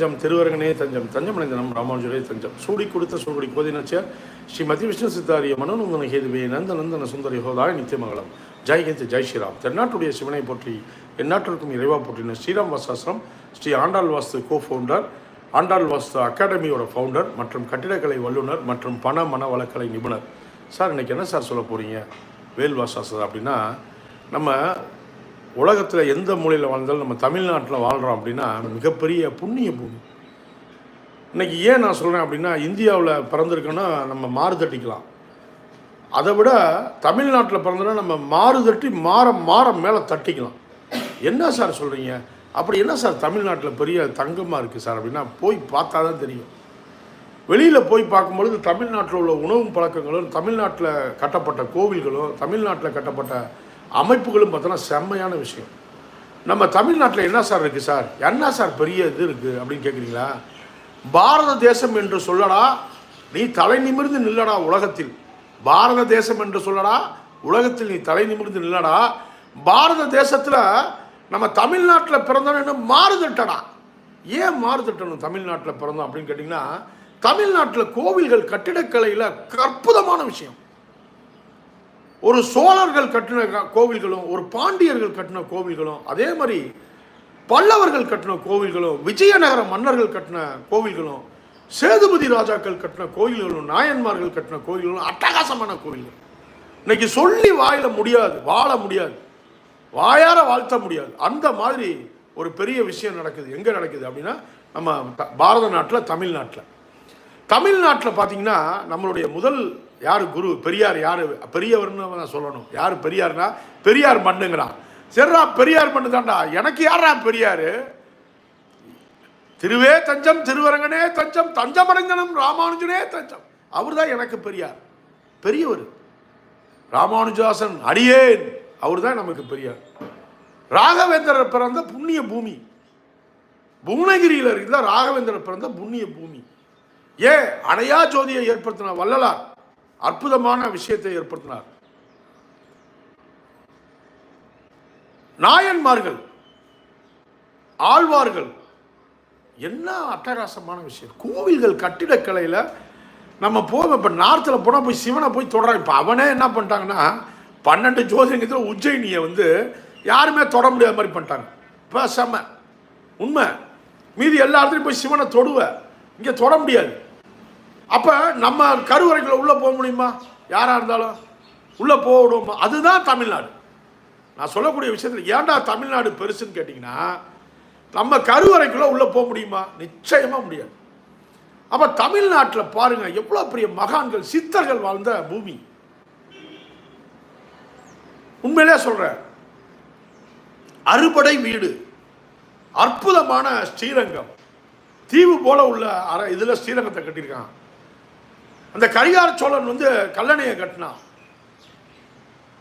தஞ்சம் திருவரங்கனே தஞ்சம் தஞ்சம் அடைந்த நம் ராமானுஜரே தஞ்சம். சூடி கொடுத்த சூடி கோதினச்சியார் ஸ்ரீ மதி விஷ்ணு சித்தாரிய மனோநந்தன ஹேதுவே நந்த நந்தன சுந்தரி ஹோதாய நித்தியமங்கலம். ஜெய் ஹிந்த் ஜெய் ஸ்ரீராம். தென்னாட்டுடைய சிவனை போற்றி எந்நாட்டிற்கும் இறைவா போற்றின ஸ்ரீராம் வாசாசிரம் ஸ்ரீ ஆண்டாள் வாஸ்து கோ ஃபவுண்டர் ஆண்டாள் வாஸ்து அகாடமியோட ஃபவுண்டர் மற்றும் கட்டிடக்கலை வல்லுனர் மற்றும் பண மன வளக்கலை நிபுணர். சார் இன்னைக்கு என்ன சார் சொல்ல போகிறீங்க வேல் வாசாசர் அப்படின்னா நம்ம உலகத்தில் எந்த மூலையில் வாழ்ந்தாலும் நம்ம தமிழ்நாட்டில் வாழ்கிறோம் அப்படின்னா மிகப்பெரிய புண்ணிய பூமி. இன்னைக்கு ஏன் நான் சொல்கிறேன் அப்படின்னா இந்தியாவில் பிறந்திருக்கோன்னா நம்ம மாறு தட்டிக்கலாம் அதை விட தமிழ்நாட்டில் பிறந்தோன்னா நம்ம மாறு தட்டி மாற மாற மேலே தட்டிக்கலாம். என்ன சார் சொல்கிறீங்க அப்படி என்ன சார் தமிழ்நாட்டில் பெரிய தங்கமாக இருக்குது சார் அப்படின்னா போய் பார்த்தா தான் தெரியும். வெளியில் போய் பார்க்கும்பொழுது தமிழ்நாட்டில் உள்ள உணவு பழக்கங்களும் தமிழ்நாட்டில் கட்டப்பட்ட கோவில்களும் தமிழ்நாட்டில் கட்டப்பட்ட அமைப்புகளும் பார்த்தோன்னா செம்மையான விஷயம். நம்ம தமிழ்நாட்டில் என்ன சார் இருக்குது சார்? என்ன சார் பெரிய இது இருக்குது அப்படின்னு கேட்குறீங்களா பாரத தேசம் என்று சொல்லடா நீ தலை நிமிர்ந்து நில்லடா உலகத்தில். பாரத தேசம் என்று சொல்லடா உலகத்தில் நீ தலை நிமிர்ந்து நில்லடா. பாரத தேசத்தில் நம்ம தமிழ்நாட்டில் பிறந்தோன்னு மாறுதட்டடா. ஏன் மாறுதட்டணும் தமிழ்நாட்டில் பிறந்தோம் அப்படின்னு கேட்டிங்கன்னா தமிழ்நாட்டில் கோவில்கள் கட்டிடக்கலையில் அற்புதமான விஷயம். ஒரு சோழர்கள் கட்டின கோவில்களும் ஒரு பாண்டியர்கள் கட்டின கோவில்களும் அதே மாதிரி பல்லவர்கள் கட்டின கோவில்களும் விஜயநகர மன்னர்கள் கட்டின கோவில்களும் சேதுபதி ராஜாக்கள் கட்டின கோவில்களும் நாயன்மார்கள் கட்டின கோவில்களும் அட்டகாசமான கோவில்கள். இன்னைக்கு சொல்லி வாயில முடியாது வாழ முடியாது வாயார வாழ்த்த முடியாது. அந்த மாதிரி ஒரு பெரிய விஷயம் நடக்குது. எங்கே நடக்குது அப்படின்னா நம்ம பாரத நாட்டில் தமிழ்நாட்டில். தமிழ்நாட்டில் பார்த்தீங்கன்னா நம்மளுடைய முதல் யார் குரு? பெரியார் யார்? பெரியவர்னு நான் சொல்லணும். யார் பெரியார்னா? பெரியார் மண்ணுங்கிறான். சரிடா பெரியார் மண்ணு தான்டா. எனக்கு யாரா பெரியார்? திருவே தஞ்சம் திருவரங்கனே தஞ்சம் தஞ்சமடைந்தனம் ராமானுஜனே தஞ்சம். அவர் தான் எனக்கு பெரியார். பெரியவர். ராமானுஜாசன் அடியேன். அவர் தான் நமக்கு பெரியார். ராகவேந்திரர் பிறந்த புண்ணிய பூமி. புவனகிரியில் இருக்குல்ல ராகவேந்திரர் பிறந்த புண்ணிய பூமி. ஏன்? அணையா ஜோதியை ஏற்படுத்தின வள்ளலார். அற்புதமான விஷயத்தை ஏற்படுத்தினார். நாயன்மார்கள் ஆழ்வார்கள் என்ன அட்டகாசமான விஷயம். கோவில்கள் கட்டிடக்கலையில் நம்ம போவோம் இப்போ நார்த்தில் போனால் போய் சிவனை போய் தொடறாங்க. இப்போ அவனே என்ன பண்ணிட்டாங்கன்னா பன்னெண்டு ஜோதிங்கத்தில் உஜ்ஜயினியை வந்து யாருமே தொட முடியாத மாதிரி பண்ணிட்டாங்க. இப்போ செம்ம உண்மை. மீதி எல்லா இடத்துலையும் போய் சிவனை தொடுவ. இங்கே தொட முடியாது. அப்போ நம்ம கருவறைக்குள்ளே உள்ளே போக முடியுமா? யாராக இருந்தாலும். உள்ளே போகணுமா அதுதான் தமிழ்நாடு. நான் சொல்லக்கூடிய விஷயத்தில் ஏன்டா தமிழ்நாடு பெருசுன்னு கேட்டிங்கன்னா நம்ம கருவறைக்குள்ளே உள்ளே போக முடியுமா? நிச்சயமாக முடியாது. அப்போ தமிழ்நாட்டில் பாருங்கள் எவ்வளோ பெரிய மகான்கள் சித்தர்கள் வாழ்ந்த பூமி. உண்மையிலே சொல்கிறேன் அறுபடை வீடு. அற்புதமான ஸ்ரீரங்கம். தீவு போல உள்ள அற இதில் ஸ்ரீரங்கத்தை கட்டியிருக்கான். அந்த கரிகார சோழன் வந்து கல்லணையை கட்டினான்.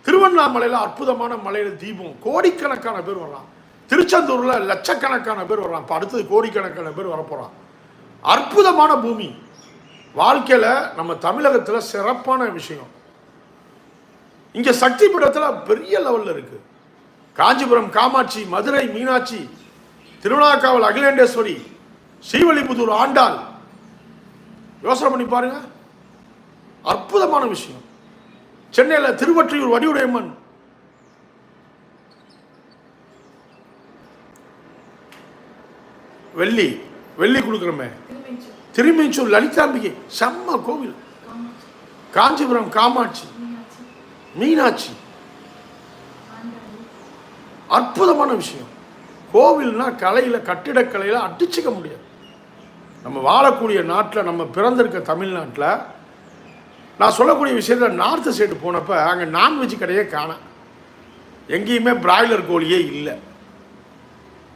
திருவண்ணாமலையில் அற்புதமான மலையில் தீபம். கோடிக்கணக்கான பேர் வர்றான். திருச்செந்தூரில் லட்சக்கணக்கான பேர் வர்றான். இப்போ அடுத்தது கோடிக்கணக்கான பேர் வரப்போகிறான் அற்புதமான பூமி. வாழ்க்கையில் நம்ம தமிழகத்தில் சிறப்பான விஷயம். இங்கே சக்தி பீடத்தில் பெரிய லெவலில் இருக்குது காஞ்சிபுரம் காமாட்சி மதுரை மீனாட்சி திருவிழாக்காவல் அகிலேண்டேஸ்வரி ஸ்ரீவல்லிபுத்தூர் ஆண்டாள். யோசனை பண்ணி பாருங்கள் அற்புதமான விஷயம். சென்னையில் திருவற்றியூர் வடிவுடையம்மன். வெள்ளி வெள்ளி கொடுக்குறோமே. திருமீச்சூர் லலிதாம்பிகை செம்ம கோவில். காஞ்சிபுரம் காமாட்சி. மீனாட்சி. அற்புதமான விஷயம். கோவில்னா கலையில் கட்டிடக்கலையில் அடிச்சுக்க முடியாது. நம்ம வாழக்கூடிய நாட்டில் நம்ம பிறந்திருக்க தமிழ்நாட்டில் நான் சொல்லக்கூடிய விஷயத்தில் நார்த்து சைடு போனப்போ அங்கே நான்வெஜ் கடையே காணோம் எங்கேயுமே பிராய்லர் கோழியே இல்லை.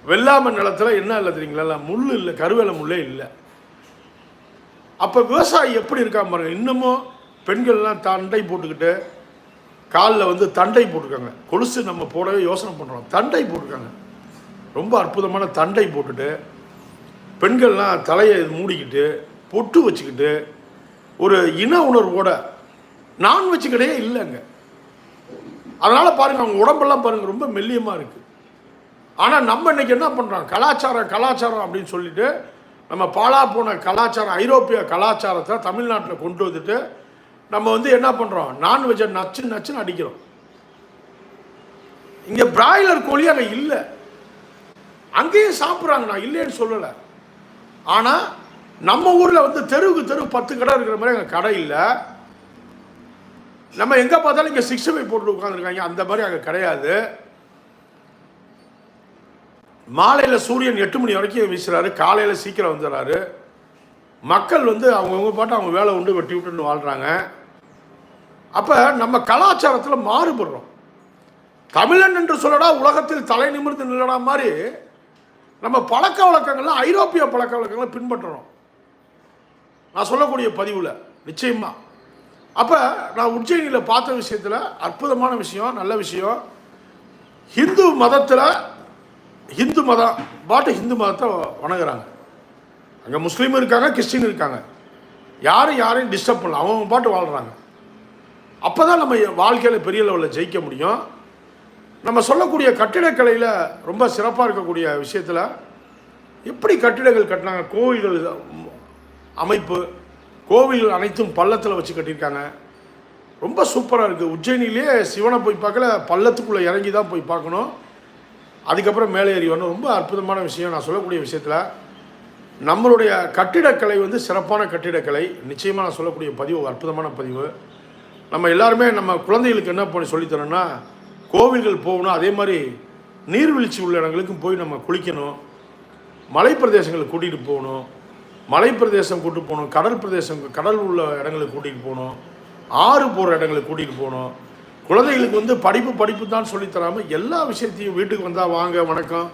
வெள்ளாமை நிலத்தில் என்ன இல்லை தெரியுங்களா? முள் இல்லை கருவேல முள்ளே இல்லை. அப்போ விவசாயி எப்படி இருக்கா பாருங்க இன்னமும் பெண்கள்லாம் தண்டை போட்டுக்கிட்டு காலில் வந்து தண்டை போட்டிருக்காங்க. கொலுசு நம்ம போடவே யோசனை பண்ணுறோம் தண்டை போட்டிருக்காங்க. ரொம்ப அற்புதமான தண்டை போட்டுட்டு பெண்கள்லாம் தலையை மூடிக்கிட்டு பொட்டு வச்சுக்கிட்டு ஒரு இன உணர்வோட நான்வெஜ் கடையே இல்லைங்க. அதனால் பாருங்கள் அவங்க உடம்பெல்லாம் பாருங்கள் ரொம்ப மெல்லியமாக இருக்குது ஆனால் நம்ம இன்னைக்கு என்ன பண்ணுறோம் கலாச்சாரம் கலாச்சாரம் அப்படின்னு சொல்லிட்டு நம்ம பாலா போன கலாச்சாரம் ஐரோப்பிய கலாச்சாரத்தை தமிழ்நாட்டில் கொண்டு வந்துட்டு நம்ம வந்து என்ன பண்ணுறோம் நான்வெஜ்ஜை நச்சு நச்சுன்னு அடிக்கிறோம். இங்கே பிராய்லர் கோழி அங்கே இல்லை. அங்கேயும் சாப்பிட்றாங்க. நான் இல்லைன்னு சொல்லலை. ஆனால் நம்ம ஊரில் வந்து தெருவுக்கு தெரு பத்து கடை இருக்கிற மாதிரி அங்கே கடை இல்லை. நம்ம எங்கே பார்த்தாலும் இங்கே சிக்ஸ் ஃபைவ் போட்டு உட்காந்துருக்காங்க அந்த மாதிரி அங்கே கிடையாது. மாலையில் சூரியன் எட்டு மணி வரைக்கும் வீசுறாரு. காலையில் சீக்கிரம் வந்துடுறாரு. மக்கள் வந்து அவங்கவுங்க பாட்டு அவங்க வேலை உண்டு வெட்டி விட்டுன்னு வாழ்கிறாங்க அப்போ நம்ம கலாச்சாரத்தில் மாறுபடுறோம். தமிழன் என்று சொல்லடா உலகத்தில் தலை நிமிர்ந்து நில்லடா மாதிரி நம்ம பழக்க வழக்கங்கள்லாம் ஐரோப்பிய பழக்க வழக்கங்களை பின்பற்றுறோம். நான் சொல்லக்கூடிய பதிவில் நிச்சயமாக அப்போ நான் உஜ்ஜயினியில் பார்த்த விஷயத்தில் அற்புதமான விஷயம் நல்ல விஷயம். ஹிந்து மதத்தில் ஹிந்து மதம் பாட்டு ஹிந்து மதத்தை வணங்குறாங்க. அங்கே முஸ்லீம் இருக்காங்க கிறிஸ்டின் இருக்காங்க. யாரும் யாரையும் டிஸ்டர்ப் பண்ணல அவங்க பாட்டு வாழ்கிறாங்க அப்போ தான் நம்ம வாழ்க்கையில் பெரிய லெவலில் ஜெயிக்க முடியும். நம்ம சொல்லக்கூடிய கட்டிடக்கலையில் ரொம்ப சிறப்பாக இருக்கக்கூடிய விஷயத்தில் எப்படி கட்டிடங்கள் கட்டினாங்க கோவில்கள் அமைப்பு கோவில்கள் அனைத்தும் பள்ளத்தில் வச்சு கட்டியிருக்காங்க. ரொம்ப சூப்பராக இருக்குது உஜ்ஜயினிலேயே சிவனை போய் பார்க்கல பள்ளத்துக்குள்ளே இறங்கி தான் போய் பார்க்கணும். அதுக்கப்புறம் மேலே ஏறி வரணும். ரொம்ப அற்புதமான விஷயம். நான் சொல்லக்கூடிய விஷயத்தில் நம்மளுடைய கட்டிடக்கலை வந்து சிறப்பான கட்டிடக்கலை. நிச்சயமாக நான் சொல்லக்கூடிய பதிவு ஒரு அற்புதமான பதிவு. நம்ம எல்லாருமே நம்ம குழந்தைகளுக்கு என்ன பண்ணி சொல்லித்தரோம்னா கோவில்கள் போகணும். அதே மாதிரி நீர்வீழ்ச்சி உள்ள இடங்களுக்கும் போய் நம்ம குளிக்கணும். மலைப்பிரதேசங்களுக்கு கூட்டிகிட்டு போகணும். மலை பிரதேசம் போகணும் கடல் பிரதேசம் கடல் உள்ள இடங்களுக்கு கூட்டிகிட்டு போகணும் ஆறு போகிற இடங்களுக்கு கூட்டிகிட்டு போகணும். குழந்தைகளுக்கு வந்து படிப்பு படிப்பு தான் சொல்லித் தராமல் எல்லா விஷயத்தையும் வீட்டுக்கு வந்தால் வாங்க வணக்கம்.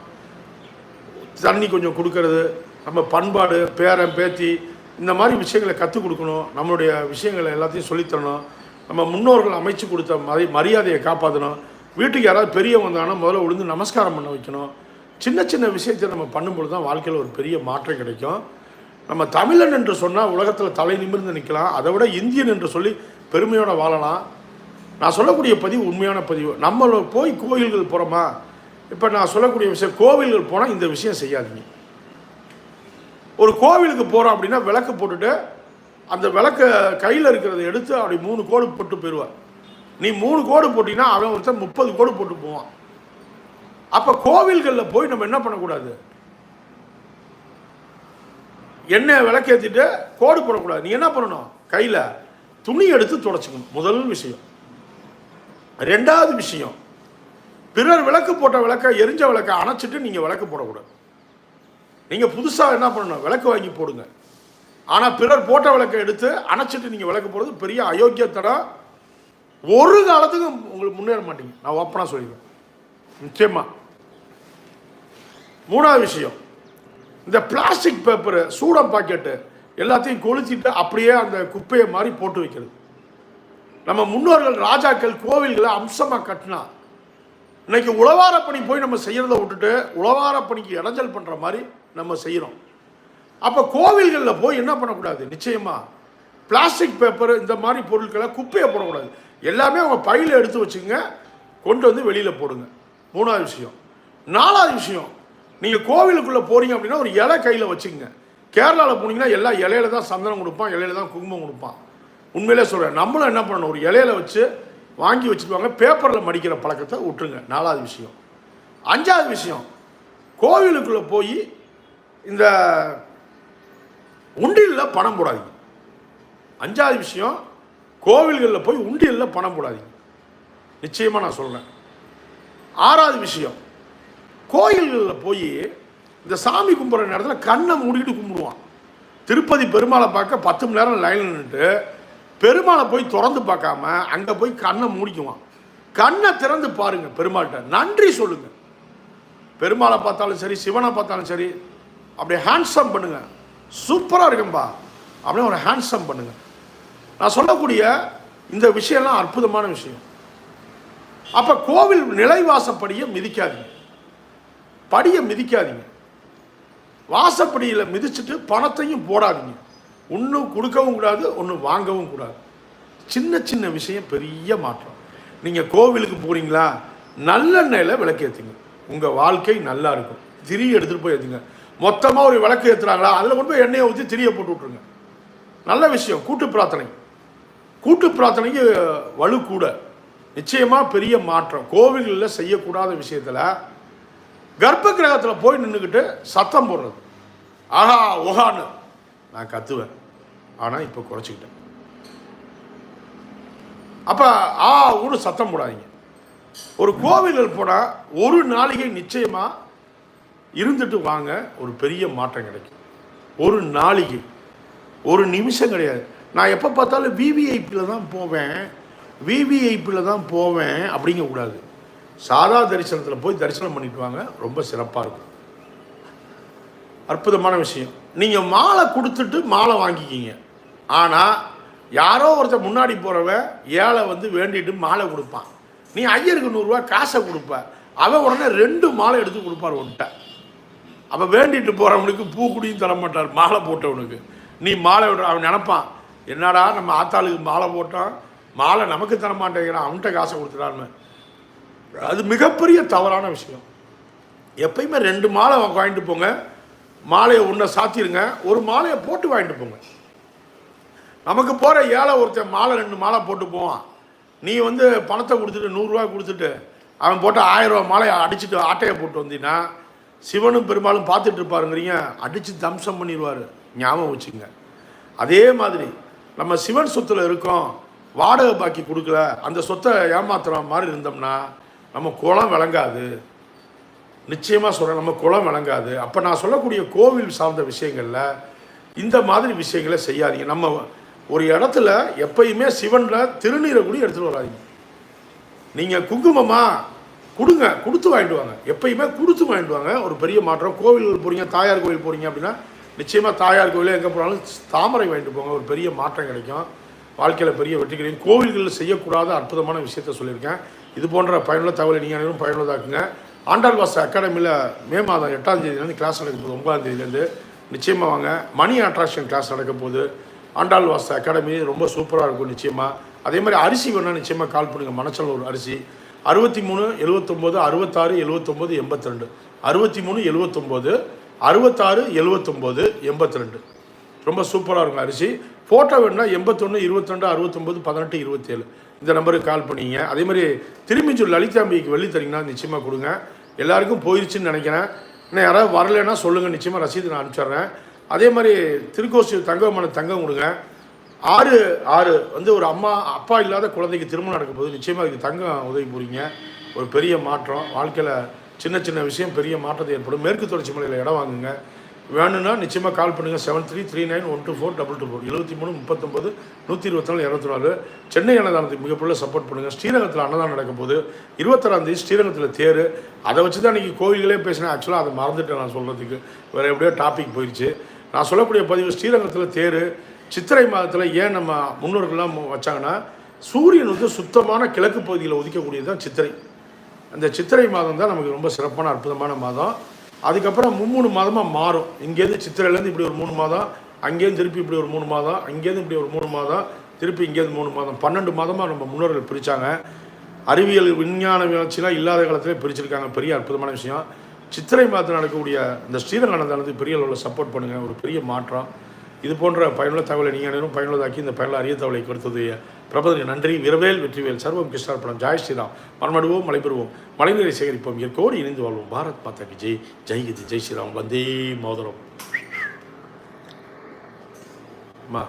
தண்ணி கொஞ்சம் கொடுக்கறது நம்ம பண்பாடு பேரன் பேத்தி இந்த மாதிரி விஷயங்களை கற்றுக் கொடுக்கணும். நம்மளுடைய விஷயங்களை எல்லாத்தையும் சொல்லித்தரணும் நம்ம முன்னோர்கள் அமைச்சு கொடுத்த மரி மரியாதையை காப்பாற்றணும் வீட்டுக்கு யாராவது பெரியவங்க வந்தாங்கன்னா முதல்ல விழுந்து நமஸ்காரம் பண்ண வைக்கணும். சின்ன சின்ன விஷயத்தை நம்ம பண்ணும்பொழுது தான் வாழ்க்கையில் ஒரு பெரிய மாற்றம் கிடைக்கும். நம்ம தமிழன் என்று சொன்னால் உலகத்தில் தலை நிமிர்ந்து நிற்கலாம் அதை விட இந்தியன் என்று சொல்லி பெருமையோடு வாழலாம். நான் சொல்லக்கூடிய பதிவு உண்மையான பதிவு. நம்ம போய் கோயில்கள் போகிறோமா இப்போ நான் சொல்லக்கூடிய விஷயம் கோவில்கள் போனால் இந்த விஷயம் செய்யாதீங்க. ஒரு கோவிலுக்கு போகிறோம் அப்படின்னா விளக்கு போட்டுட்டு அந்த விளக்க கையில் இருக்கிறத எடுத்து அப்படி மூணு கோடு போட்டு போயிடுவார். நீ மூணு கோடு போட்டிங்கன்னா அவன் ஒருத்தர் முப்பது கோடு போட்டு போவான். அப்போ கோவில்களில் போய் நம்ம என்ன பண்ணக்கூடாது? எண்ணெய் விளக்கேற்றிட்டு கோடு போடக்கூடாது. நீ என்ன பண்ணணும்? கையில் துணி எடுத்து துடைச்சிக்கணும். முதல் விஷயம். ரெண்டாவது விஷயம். பிறர் விளக்கு போட்ட விளக்க எரிஞ்ச விளக்க அணைச்சிட்டு நீங்கள் விளக்கு போடக்கூடாது. நீங்கள் புதுசாக என்ன பண்ணணும்? விளக்கு வாங்கி போடுங்க. ஆனால் பிறர் போட்ட விளக்கை எடுத்து அணைச்சிட்டு நீங்கள் விளக்கு போடுறது பெரிய அயோக்கியத்தடம் ஒரு காலத்துக்கும் உங்களுக்கு முன்னேற மாட்டீங்க. நான் ஓப்பனாக சொல்லிடுவேன் நிச்சயமா. மூணாவது விஷயம். இந்த பிளாஸ்டிக் பேப்பரு சூடம் பாக்கெட்டு எல்லாத்தையும் கொளுத்திட்டு அப்படியே அந்த குப்பையை மாதிரி போட்டு வைக்கிறது. நம்ம முன்னோர்கள் ராஜாக்கள் கோவில்களை அம்சமாக கட்டினா இன்னைக்கு உழவார பணி போய் நம்ம செய்கிறத விட்டுட்டு உழவார பணிக்கு இடைஞ்சல் பண்ணுற மாதிரி நம்ம செய்கிறோம் அப்போ கோவில்களில் போய் என்ன பண்ணக்கூடாது? நிச்சயமாக பிளாஸ்டிக் பேப்பர் இந்த மாதிரி பொருட்களை குப்பையை போடக்கூடாது. எல்லாமே அவங்க பையில் எடுத்து வச்சுங்க கொண்டு வந்து வெளியில் போடுங்க. மூணாவது விஷயம். நாலாவது விஷயம் நீங்கள் கோவிலுக்குள்ளே போகிறீங்க அப்படின்னா ஒரு இலை கையில் வச்சுங்க கேரளாவில் போனீங்கன்னா எல்லா இலையில தான் சந்தனம் கொடுப்பான் இலையில தான் குங்குமம் கொடுப்பான். உண்மையிலே சொல்கிறேன் நம்மளும் என்ன பண்ணணும்? ஒரு இலையில வச்சு வாங்கி வச்சுக்குவாங்க பேப்பரில் மடிக்கிற பழக்கத்தை விட்டுருங்க. நாலாவது விஷயம். அஞ்சாவது விஷயம் கோவிலுக்குள்ளே போய் இந்த உண்டியலில் பணம் போடாதீங்க. அஞ்சாவது விஷயம் கோவில்களில் போய் உண்டியலில் பணம் போடாதீங்க. நிச்சயமாக நான் சொல்கிறேன் ஆறாவது விஷயம் கோயில்களில் போய் இந்த சாமி கும்பிட்ற நேரத்தில் கண்ணை மூடிட்டு கும்பிடுவான். திருப்பதி பெருமாளை பார்க்க பத்து மணி நேரம் லைனில் நின்றுட்டு பெருமாளை போய் திறந்து பார்க்காம அங்கே போய் கண்ணை மூடிக்குவான். கண்ணை திறந்து பாருங்க பெருமாள்கிட்ட நன்றி சொல்லுங்க. பெருமாளை பார்த்தாலும் சரி சிவனை பார்த்தாலும் சரி அப்படியே ஹேண்ட்ஸம் பண்ணுங்க. சூப்பராக இருக்கும்பா. அப்படியே ஒரு ஹேண்ட்ஸம் பண்ணுங்க. நான் சொல்லக்கூடிய இந்த விஷயம்லாம் அற்புதமான விஷயம். அப்போ கோவில் நிலைவாசப்படியை மிதிக்காதீங்க. படியை மிதிக்காதீங்க. வாசப்படியில் மிதிச்சுட்டு பணத்தையும் போடாதீங்க. ஒன்றும் கொடுக்கவும் கூடாது ஒன்றும் வாங்கவும் கூடாது. சின்ன சின்ன விஷயம் பெரிய மாற்றம். நீங்கள் கோவிலுக்கு போகிறீங்களா நல்லெண்ணெயில் விளக்கு ஏற்றுங்க உங்கள் வாழ்க்கை நல்லா இருக்கும். திரி எடுத்துகிட்டு போய் ஏற்றுங்க மொத்தமாக ஒரு விளக்கு ஏற்றுறாங்களா அதில் கொண்டு போய் எண்ணெயை ஊற்றி திரிய போட்டு விட்ருங்க நல்ல விஷயம் கூட்டு பிரார்த்தனை. கூட்டு பிரார்த்தனைக்கு வலு கூட நிச்சயமாக பெரிய மாற்றம். கோவில்களில் செய்யக்கூடாத விஷயத்தில் கர்ப்ப கிரகத்தில் போய் நின்றுக்கிட்டு சத்தம் போடுறது. ஆஹா ஓஹான்னு நான் கத்துவேன். ஆனால் இப்போ குறைச்சிக்கிட்டேன். அப்போ ஆ ஊரு சத்தம் போடாதீங்க. ஒரு கோவில்கள் போனால் ஒரு நாளிகை நிச்சயமாக இருந்துட்டு வாங்க ஒரு பெரிய மாற்றம் கிடைக்கும். ஒரு நாளிகை. ஒரு நிமிஷம் கிடையாது. நான் எப்போ பார்த்தாலும் விவிஐபியில் தான் போவேன். விவிஐபியில் தான் போவேன் அப்படிங்கக்கூடாது. சாதா தரிசனத்தில் போய் தரிசனம் பண்ணிட்டு வாங்க. ரொம்ப சிறப்பாக இருக்கும். அற்புதமான விஷயம். நீங்கள் மாலை கொடுத்துட்டு மாலை வாங்கிக்கிங்க. ஆனால் யாரோ ஒருத்தர் முன்னாடி போகிறவன் ஏழை வந்து வேண்டிட்டு மாலை கொடுப்பான். நீ ஐயருக்கு நூறுரூவா காசை கொடுப்ப. அவன் உடனே ரெண்டு மாலை எடுத்து கொடுப்பார் உன்கிட்ட. அப்போ வேண்டிட்டு போகிறவனுக்கு பூ குடியும் தர மாட்டார். மாலை போட்டவனுக்கு. நீ மாலை விடுற அவன் நினப்பான் என்னடா நம்ம ஆத்தாளுக்கு மாலை போட்டான்? மாலை நமக்கு தர மாட்டேங்கிறான். அவன்கிட்ட காசை கொடுத்துட்டான்னு அது மிகப்பெரிய தவறான விஷயம். எப்பயுமே ரெண்டு மாலை வாங்கிட்டு போங்க. மாலையை ஒன்றை சாத்திருங்க. ஒரு மாலையை போட்டு வாங்கிட்டு போங்க. நமக்கு போகிற ஏழை ஒருத்தன் மாலை ரெண்டு மாலை போட்டு போவான். நீ வந்து பணத்தை கொடுத்துட்டு நூறுரூவா கொடுத்துட்டு அவன் போட்ட ஆயிரம் ரூபா மாலையை அடிச்சுட்டு ஆட்டையை போட்டு வந்தீங்கன்னா சிவனும் பெரும்பாலும் பார்த்துட்டு இருப்பாருங்கிறீங்க. அடித்து தம்சம் பண்ணிடுவார். ஞாபகம் வச்சுங்க அதே மாதிரி நம்ம சிவன் சொத்துல இருக்கோம். வாடகை பாக்கி கொடுக்கல. அந்த சொத்தை ஏமாத்துற மாதிரி இருந்தோம்னா நம்ம குளம் விளங்காது. நிச்சயமாக சொல்கிறேன் நம்ம குளம் விளங்காது. அப்போ நான் சொல்லக்கூடிய கோவில் சார்ந்த விஷயங்களில் இந்த மாதிரி விஷயங்களை செய்யாதீங்க. நம்ம ஒரு இடத்துல எப்பயுமே சிவனில் திருநீரை கூட எடுத்துகிட்டு வராதீங்க. நீங்கள் குங்குமமாக கொடுங்க கொடுத்து வாங்கிட்டு வாங்க. எப்பயுமே கொடுத்து வாங்கிட்டு வாங்க. ஒரு பெரிய மாற்றம். கோவில் போகிறீங்க தாயார் கோவில் போகிறீங்க அப்படின்னா நிச்சயமாக தாயார் கோவிலே எங்கே போனாலும் தாமரை வாங்கிட்டு போங்க. ஒரு பெரிய மாற்றம் கிடைக்கும். வாழ்க்கையில் பெரிய வெற்றி கிடைக்கும். கோவில்களில் செய்யக்கூடாத அற்புதமான விஷயத்த சொல்லியிருக்கேன். இது போன்ற பயனுள்ள தகவலை நீங்கள் அனைவரும் பயனுள்ளதாக்குங்க. ஆண்டாள் வாச அகாடமியில் மே மாதம் எட்டாம் தேதியிலேருந்து கிளாஸ் நடக்க போகுது ஒன்பதாம் தேதியிலேருந்து. நிச்சயமாக வாங்க மணி அட்ராக்ஷன் கிளாஸ் நடக்க போகுது. ஆண்டாள் வாச அகாடமி ரொம்ப சூப்பராக இருக்கும் நிச்சயமாக அதே மாதிரி அரிசி வேணால் நிச்சயமாக கால் பண்ணுங்கள் மணச்சல் ஒரு அரிசி. அறுபத்தி மூணு எழுவத்தொம்போது அறுபத்தாறு எழுவத்தொம்போது எண்பத்தி ரெண்டு அறுபத்தி மூணு எழுபத்தொம்போது அறுபத்தாறு எழுபத்தொம்போது எண்பத்தி ரெண்டு ரொம்ப சூப்பராக இருக்கும் அரிசி. ஃபோட்டோ வேணுன்னா எண்பத்தொன்று இருபத்தொண்டு அறுபத்தொம்போது பதினெட்டு இருபத்தேழு. இந்த நம்பருக்கு கால் பண்ணிங்க. அதே மாதிரி திரும்பிச்சூர் லலிதாம்பிக்கு வெள்ளி தரீங்கன்னா நிச்சயமாக கொடுங்க. எல்லாருக்கும் போயிடுச்சுன்னு நினைக்கிறேன். இன்னும் யாராவது வரலைன்னா சொல்லுங்கள் நிச்சயமாக ரசீது நான் அனுப்பிச்சிட்றேன். அதே மாதிரி திருக்கோசி தங்கமான தங்கம் கொடுங்க. ஆறு ஆறு வந்து ஒரு அம்மா அப்பா இல்லாத குழந்தைக்கு திருமணம் நடக்கும் போது நிச்சயமாக அதுக்கு தங்கம் உதவி போகிறீங்க ஒரு பெரிய மாற்றம். வாழ்க்கையில் சின்ன சின்ன விஷயம் பெரிய மாற்றத்தை ஏற்படும். மேற்கு தொடர்ச்சி மலையில் இடம் வாங்குங்க. வேணும்னா நிச்சயமாக கால் பண்ணுங்கள் seven three three nine one two four double two four எழுபத்தி மூணு முப்பத்தொம்பது நூற்றி இருபத்தி நாலு இரநூத்தி நாலு. சென்னை அன்னதானத்துக்கு மிகப்பெரிய சப்போர்ட் பண்ணுங்கள் ஸ்ரீரங்கத்தில் அன்னதானம் நடக்க போது ஸ்ரீரங்கத்தில் தேர். அதை வச்சு தான் இன்றைக்கி கோயில்களே பேசினேன் ஆக்சுவலாக அதை மறந்துட்டேன் நான் சொல்கிறதுக்கு வேறு எப்படியோ டாபிக் போயிடுச்சு நான் சொல்லக்கூடிய பதிவு ஸ்ரீரங்கத்தில் தேர். சித்திரை மாதத்தில் ஏன் நம்ம முன்னோர்கள்லாம் வச்சாங்கன்னா சூரியன் வந்து சுத்தமான கிழக்கு பகுதியில் உதிக்கக்கூடியது தான் சித்திரை. அந்த சித்திரை மாதம் தான் நமக்கு ரொம்ப சிறப்பான அற்புதமான மாதம். அதுக்கப்புறம் மும்மூணு மாதமாக மாறும். இங்கேருந்து சித்திரையிலேருந்து இப்படி ஒரு மூணு மாதம் அங்கேருந்து திருப்பி இப்படி ஒரு மூணு மாதம் அங்கேருந்து இப்படி ஒரு மூணு மாதம் திருப்பி இங்கேருந்து மூணு மாதம். பன்னெண்டு மாதமாக நம்ம முன்னோர்கள் பிரித்தாங்க அறிவியல் விஞ்ஞான வளர்ச்சியெலாம் இல்லாத காலத்திலே பிரிச்சிருக்காங்க. பெரிய அற்புதமான விஷயம். சித்திரை மாதத்தில் நடக்கக்கூடிய இந்த ஸ்ரீரங்கானந்தானத்துக்கு பெரிய அளவில் சப்போர்ட் பண்ணுங்கள் ஒரு பெரிய மாற்றம். இது போன்ற பயனுள்ள தகவலை நீங்கள் அனைவரும் பயனுள்ளதாக்கி இந்த பயனுள்ள அரிய தகவலை கொடுத்தது. பிரபதனை நன்றி விரவேல் வெற்றிவேல் சர்வம் கிருஷ்ணார்பணம் ஜாய் ஸ்ரீராம். மண்மடுவோம் மலைபெறுவோம். மலைநீரை சேகரிப்போம். இயற்கையோடு இணைந்து வாழ்வோம். பாரத் மாதா கி ஜெய். ஜெய். ஜெய் ஸ்ரீராம். வந்தே மோதரம். மா.